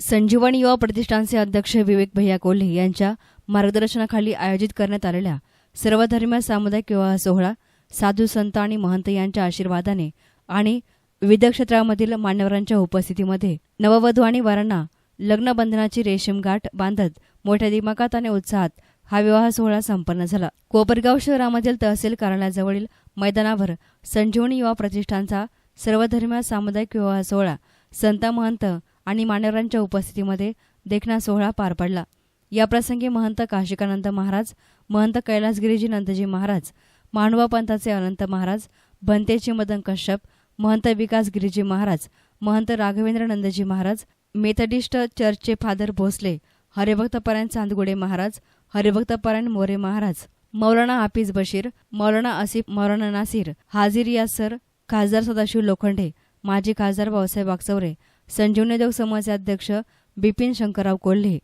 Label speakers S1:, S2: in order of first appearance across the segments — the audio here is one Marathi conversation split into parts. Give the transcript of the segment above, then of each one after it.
S1: संजीवनी युवा प्रतिष्ठानचे अध्यक्ष विवेक भैया कोल्हे यांच्या मार्गदर्शनाखाली आयोजित करण्यात आलेल्या सर्वधर्मीय सामुदायिक विवाह सोहळा साधू संत आणि महंत यांच्या आशीर्वादाने आणि विविध क्षेत्रामधील मान्यवरांच्या उपस्थितीमध्ये नववधू आणि वरांना लग्नबंधनाची रेशीम गाठ बांधत मोठ्या दिमागात आणि उत्साहात हा विवाह सोहळा संपन्न झाला. कोपरगाव शहरामधील तहसील कार्यालयाजवळील मैदानावर संजीवनी युवा प्रतिष्ठानचा सर्वधर्मीय सामुदायिक विवाह सोहळा संत महंत आणि मान्यवरांच्या उपस्थितीमध्ये देखणा सोहळा पार पडला. याप्रसंगी महंत काशिकानंद महाराज महंत कैलासगिरीजी नंदजी महाराज मांडवा पंथाचे अनंत महाराज भंतेची मदन कश्यप महंत विकास गिरीजी महाराज महंत राघवेंद्र नंदजी महाराज मेथडिस्ट चर्चचे फादर भोसले हरिभक्तपरायण चांदगुडे महाराज हरिभक्तपरायण मोरे महाराज मौलाना हाफिज बशीर मौलाना आसिफ मौलाना नासिर हाजीर यासर खासदार सदाशिव लोखंडे माजी खासदार भाऊसाहेब वागचौरे संजीवनी देव समाजचे अध्यक्ष बिपिन शंकरराव कोल्हे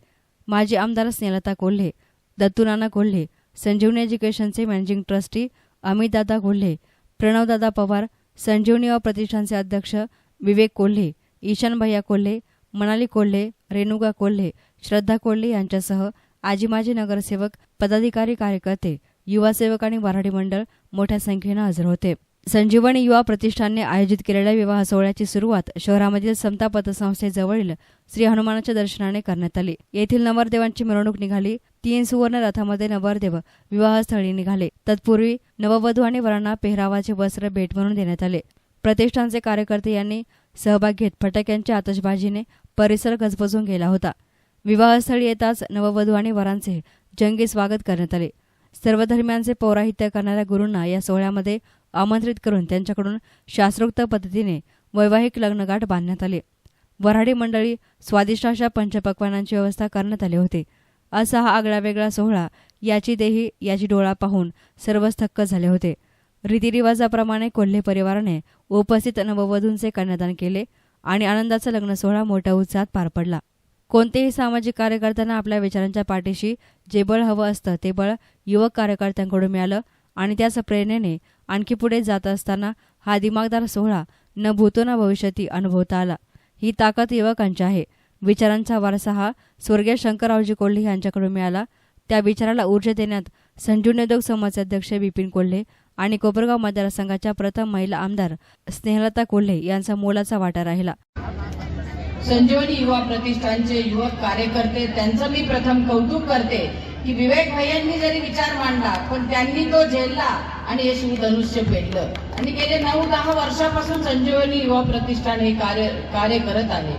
S1: माजी आमदार स्नेहलता कोल्हे दत्तूनाना कोल्हे संजीवनी एज्युकेशनचे मॅनेजिंग ट्रस्टी अमितदादा कोल्हे प्रणवदादा पवार संजीवनी व प्रतिष्ठानचे अध्यक्ष विवेक कोल्हे ईशान भैया कोल्हे मनाली कोल्हे रेणुका कोल्हे श्रद्धा कोल्हे यांच्यासह आजी माजी नगरसेवक पदाधिकारी कार्यकर्ते युवा सेवक आणि वऱ्हाडी मंडळ मोठ्या संख्येनं हजर होते. संजीवनी युवा प्रतिष्ठानने आयोजित केलेल्या विवाह सोहळ्याची सुरुवात शहरामधील समता पतसंस्थेजवळील श्री हनुमानाच्या दर्शनाने करण्यात आली. येथील नवरदेवांची मिरवणूक निघाली. तीन सुवर्ण रथामध्ये नवरदेव विवाहस्थळी निघाले. तत्पूर्वी नववधू आणि वरांना पेहरावाचे वस्त्र भेट म्हणून देण्यात आले. प्रतिष्ठानचे कार्यकर्ते यांनी सहभाग घेत फटाक्यांच्या आतषबाजीने परिसर गजबजून गेला होता. विवाहस्थळी येताच नववधू आणि वरांचे जंगी स्वागत करण्यात आले. सर्व धर्मियांचे पौराहित्य करणाऱ्या गुरूंना या सोहळ्यामध्ये आमंत्रित करून त्यांच्याकडून शास्त्रोक्त पद्धतीने वैवाहिक लग्नगाठ बांधण्यात आले. वऱ्हाडी मंडळी स्वादिष्ट अशा पंचपक्वानांची व्यवस्था करण्यात आली होती. असा हा आगळावेगळा सोहळा याची देही याची डोळा पाहून सर्वच थक्क झाले होते. रीतिरिवाजाप्रमाणे कोल्हे परिवाराने उपस्थित नववधूंचे कन्यादान केले आणि आनंदाचा लग्न सोहळा मोठ्या उत्साहात पार पडला. कोणतेही सामाजिक कार्यकर्त्यांना आपल्या विचारांच्या पाठीशी जे बळ हवं असतं ते बळ युवक कार्यकर्त्यांकडून मिळालं. आणि त्याच प्रेरणेने आणखी पुढे जात असताना हा दिमागदार सोहळा न भूतो न भविष्यती अनुभवता आला. ही ताकद युवकांची आहे. विचारांचा वारसा हा स्वर्गीय शंकररावजी कोल्हे यांच्याकडून मिळाला. त्या विचाराला ऊर्जा देण्यात संजीवनी समाजचे अध्यक्ष बिपिन कोल्हे आणि कोपरगाव मतदारसंघाच्या प्रथम महिला आमदार स्नेहलता कोल्हे यांचा मोलाचा वाटा राहिला.
S2: संजीवनी युवा प्रतिष्ठानचे युवक कार्यकर्ते त्यांचं मी प्रथम कौतुक करते की विवेक भैयांनी जरी विचार मांडला पण त्यांनी तो झेलला आणि हे शिवधनुष्य पेटलं आणि गेले नऊ दहा वर्षापासून संजीवनी युवा प्रतिष्ठान हे कार्य कार्य करत आहे.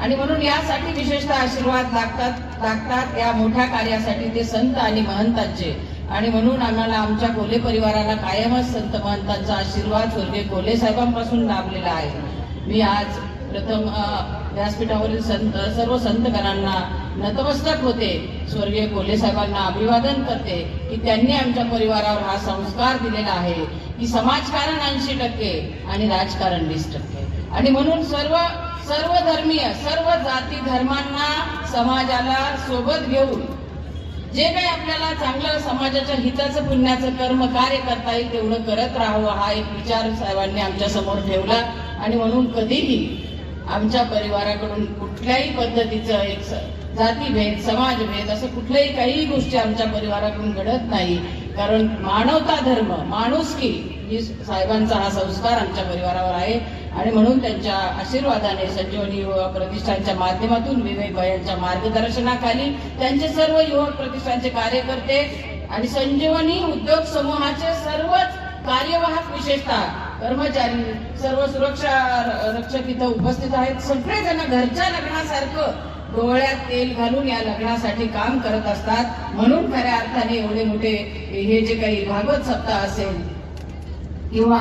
S2: आणि म्हणून यासाठी विशेषतः आशीर्वाद लागतात लागतात या मोठ्या कार्यासाठी ते संत आणि महंतांचे. आणि म्हणून आम्हाला आमच्या कोले परिवाराला कायमच संत महंतांचा आशीर्वाद स्वर्गीय कोले साहेबांपासून लाभलेला आहे. मी आज प्रथम व्यासपीठावरील संत सर्व संतगणांना नतमस्तक होते. स्वर्गीय कोल्हे साहेबांना अभिवादन करते की त्यांनी आमच्या परिवारावर हा संस्कार दिलेला आहे. की समाजकारण ऐंशी टक्के आणि राजकारण वीस टक्के. आणि म्हणून सर्व सर्व धर्मीय सर्व जाती धर्मांना समाजाला सोबत घेऊन जे काही आपल्याला चांगलं समाजाच्या हिताचं पुण्याचं कर्म कार्य करता येईल तेवढं करत राहावं हा एक विचार साहेबांनी आमच्यासमोर ठेवला. आणि म्हणून कधीही आमच्या परिवाराकडून कुठल्याही पद्धतीचं एक जातीभेद समाजभेद असं कुठल्याही काही गोष्टी आमच्या परिवाराकडून घडत नाही. कारण मानवता धर्म माणुसकी ही साहेबांचा हा संस्कार आमच्या परिवारावर आहे. आणि म्हणून त्यांच्या आशीर्वादाने संजीवनी युवक प्रतिष्ठानच्या माध्यमातून विवेक यांच्या मार्गदर्शनाखाली त्यांचे सर्व युवक प्रतिष्ठानचे कार्यकर्ते आणि संजीवनी उद्योग समूहाचे सर्वच कार्यवाहक विशेषतः कर्मचारी सर्व सुरक्षा रक्षक इथं उपस्थित आहेत. सगळेजण घरच्या लग्नासारखं डोळ्यात तेल घालून या लग्नासाठी काम करत असतात. म्हणून खऱ्या अर्थाने एवढे मोठे हे जे काही भागवत सप्ताह असेल किंवा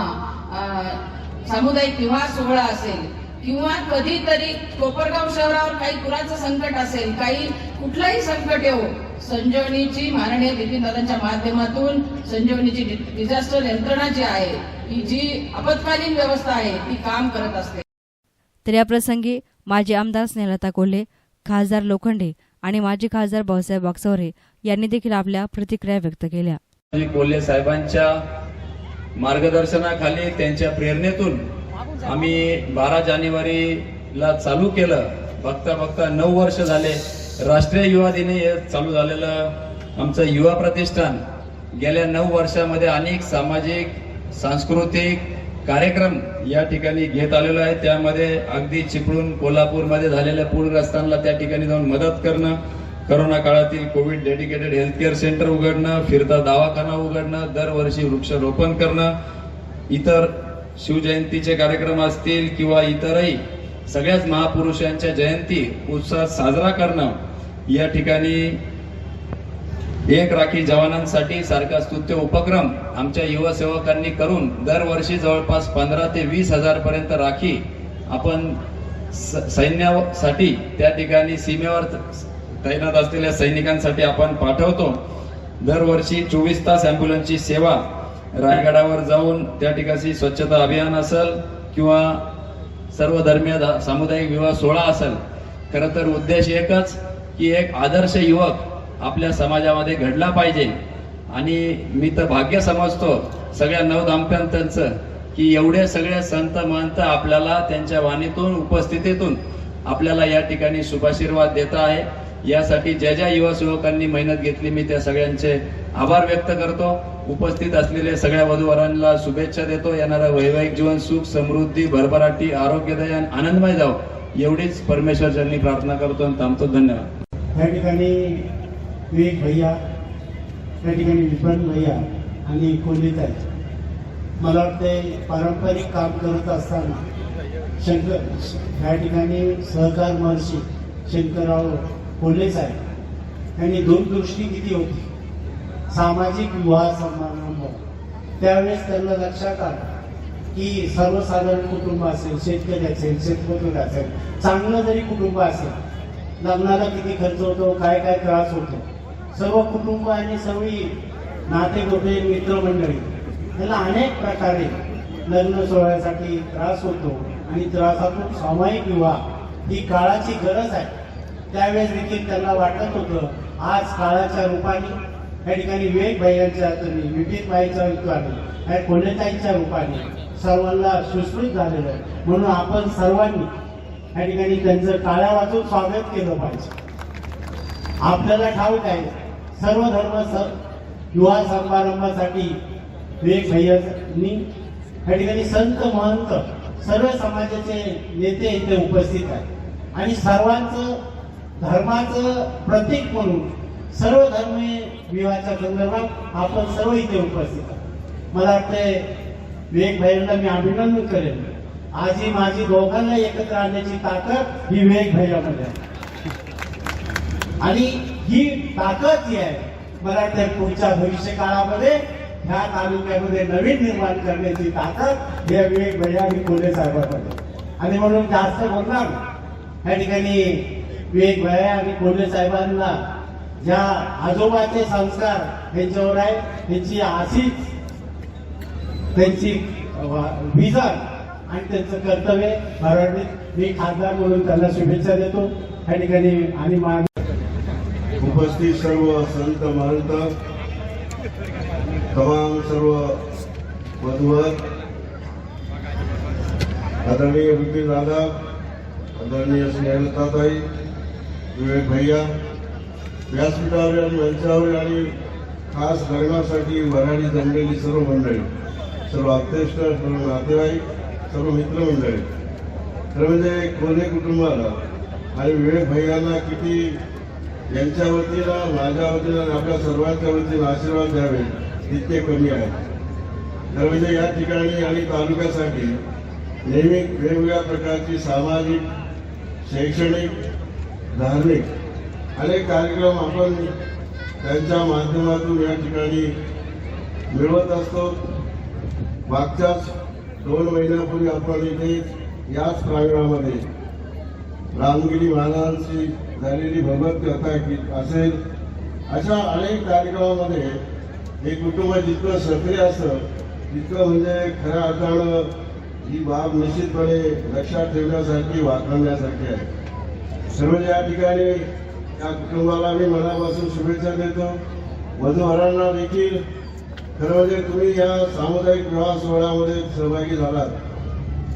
S2: सामुदायिक विवाह सोहळा असेल किंवा कधीतरी कोपरगाव शहरावर काही पुराचं संकट असेल काही कुठलंही संकट येऊ संजीवनीची माननीय दादांच्या माध्यमातून संजीवनीची डिझास्टर यंत्रणा जी आहे ही जी आपत्कालीन व्यवस्था आहे ती काम करत असते.
S1: तर या प्रसंगी माजी आमदार स्नेहलता कोल्हे खासदार लोखंडे आणि माजी खासदार भाऊसाहेब वागचौरे यांनी देखील आपल्या प्रतिक्रिया व्यक्त केल्या.
S3: जी कोल्हे साहेबांच्या मार्गदर्शनाखाली त्यांच्या प्रेरणेतून आम्ही बारा जानेवारीला चालू केलं. बघता बघता नऊ वर्ष झाले. राष्ट्रीय युवा दिने हे चालू झालेलं आमचं युवा प्रतिष्ठान गेल्या नऊ वर्षामध्ये अनेक सामाजिक सांस्कृतिक कार्यक्रम या ठिकाणी घेत आलेलो आहे. त्यामध्ये अगदी चिपळूण कोल्हापूरमध्ये झालेल्या पूरग्रस्तांना त्या ठिकाणी जाऊन मदत करणं करोना काळातील covid dedicated health care centre उघडणं फिरता दवाखाना उघडणं दरवर्षी वृक्षारोपण करणं इतर शिवजयंतीचे कार्यक्रम असतील किंवा इतरही सगळ्याच महापुरुषांच्या जयंती उत्साहात साजरा करणं या ठिकाणी एक राखी जवानांसाठी सारखा स्तुत्य उपक्रम आमच्या युवा सेवकांनी करून दरवर्षी जवळपास पंधरा ते वीस हजार पर्यंत राखी आपण स- सैन्यासाठी त्या ठिकाणी सीमेवर तैनात असलेल्या सैनिकांसाठी आपण पाठवतो. दरवर्षी चोवीस तास ॲम्ब्युलन्सची सेवा रायगडावर जाऊन त्या ठिकाणी स्वच्छता अभियान असेल किंवा सर्व धर्मीय सामुदायिक विवाह सोहळा असेल खरं तर उद्देश एकच की एक आदर्श युवक आपल्या समाजामध्ये घडला पाहिजे. आणि मी तर भाग्य समजतो सगळ्या नवदाम्पत्यांचं की एवढे सगळे संत महंत आपल्याला त्यांच्या वाणीतून उपस्थितीतून आपल्याला या ठिकाणी शुभाशीर्वाद देत आहे. यासाठी ज्या ज्या युवा युवकांनी मेहनत घेतली मी त्या सगळ्यांचे आभार व्यक्त करतो. उपस्थित असलेल्या सगळ्या वधूवरांना शुभेच्छा देतो. येणारं वैवाहिक जीवन सुख समृद्धी भरभराटी आरोग्यदायी आणि आनंदमय जाव. एवढीच परमेश्वरच्यांनी प्रार्थना करतो आणि थांबतो. धन्यवाद.
S4: या ठिकाणी विवेक भैया या ठिकाणी विपण भैया आणि कोलित आहेत. मला वाटते पारंपरिक काम करत असताना शंकर या ठिकाणी सहकार महर्षी शंकरराव कोल्हे साहेब यांनी दोन दृष्टी किती होती. सामाजिक विवाह समारंभ त्यावेळेस त्यांना लक्षात आलं की सर्वसाधारण कुटुंब असेल शेतकरी असेल शेतमजूर असेल चांगलं जरी कुटुंब असेल लग्नाला किती खर्च होतो काय काय त्रास होतो सर्व कुटुंब आणि सगळी नाते गोटे मित्रमंडळी त्याला अनेक प्रकारे लग्न सोहळ्यासाठी त्रास होतो आणि त्रासातून सामायिक विवाह ही काळाची गरज आहे. त्यावेळेस देखील त्यांना वाटत होतं आज काळाच्या रूपाने या ठिकाणी विवेक भाईयांच्या हाताने विपिन भाईच्या रूपाने या कोल्हेताईच्या रूपाने सर्वांना सुश्रुत झालेलं आहे. म्हणून आपण सर्वांनी या ठिकाणी त्यांचं टाळ्या वाचून स्वागत केलं पाहिजे. आपल्याला ठाऊक आहे सर्व धर्म युवा समारंभासाठी विवेक भैयांनी या ठिकाणी संत महंत सर्व समाजाचे नेते इथे उपस्थित आहेत. आणि सर्वांचं धर्माचं प्रतीक म्हणून सर्व धर्मी विवाहाच्या संदर्भात आपण सर्व इथे उपस्थित मला वाटतंय विवेक भाईंना मी अभिनंदन करेन. आज ही माझी दोघांना एकत्र आणण्याची ताकद ही विवेक भैयामध्ये आहे. आणि ही ताकद जी आहे मला वाटतं पुढच्या भविष्य काळामध्ये ह्या तालुक्यामध्ये नवीन निर्माण करण्याची ताकद या विवेक भैया आणि कोल्हे साहेबांमध्ये आणि म्हणून जास्त बोलणार या ठिकाणी विवेक भैया आणि कोल्हे साहेबांना ज्या आजोबाचे संस्कार त्यांच्यावर आहे त्यांची अशीच त्यांची विजन आणि त्यांचं कर्तव्य मराठीत मी खासदार म्हणून त्यांना शुभेच्छा देतो. या ठिकाणी आणि मान
S5: उपस्थित सर्व संत महंत तमाम सर्व मधुवर आदरणीय विपिन दादा आदरणीय स्नेहलताताई विवेक भैया व्यासपीठावर आणि मंचावर आणि खास लग्नासाठी वराडी जमलेली सर्व मंडळी सर्व अध्यक्ष सर्व नातेवाईक सर्व मित्रमंडळी खरं म्हणजे कोल्हे कुटुंबाला आणि विवेक भैयांना किती यांच्या वतीनं माझ्या वतीनं आणि आपल्या सर्वांच्या वतीनं आशीर्वाद द्यावे तितके कमी आहे तर म्हणजे या ठिकाणी आणि तालुक्यासाठी नेहमी वेगवेगळ्या प्रकारची सामाजिक शैक्षणिक धार्मिक अनेक कार्यक्रम आपण त्यांच्या माध्यमातून या ठिकाणी मिळवत असतो. मागच्याच दोन महिन्यापूर्वी आपण इथे याच प्रांगणामध्ये रामगिरी महाराजांची झालेली भगवत कथा असेल. अशा अनेक कार्यक्रमामध्ये हे कुटुंब जितकं सक्रिय असतं तितकं म्हणजे खऱ्या अर्थानं ही बाब निश्चितपणे लक्षात ठेवण्यासाठी वाखाणण्यासारखी आहे. सर्व या ठिकाणी या कुटुंबाला मी मनापासून शुभेच्छा देतो. वधूवरांना देखील खरं म्हणजे तुम्ही या सामुदायिक विवाह सोहळ्यामध्ये सहभागी झालात.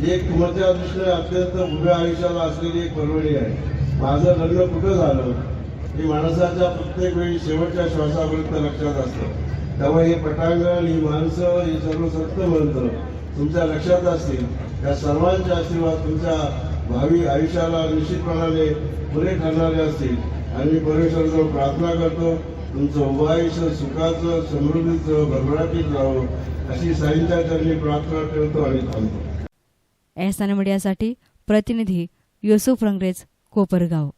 S5: ही एक तुमच्या दृष्टीने अत्यंत उभ्या आयुष्याला असलेली एक परवडी आहे. माझं लग्न कुठं झालं? हे माणसाच्या प्रत्येक वेळी शेवटच्या श्वासापर्यंत लक्षात असतं. त्यामुळे हे पटांगण ही माणसं हे सर्व सत्य मंत्र तुमच्या लक्षात असतील. या सर्वांचे आशीर्वाद तुमच्या भावी आयुष्याला निश्चितपणाने पुरे ठरणारे असतील. आणि मी परमेश्वराजवळ प्रार्थना करतो तुमचं उभं सुखाचं समृद्धीचं भरभराटीत राहावं अशी साईंच्या चरणी प्रार्थना ठेवतो आणि थांबतो.
S1: एहसान मीडियासाठी प्रतिनिधी युसुफ रंगरेज कोपरगाव.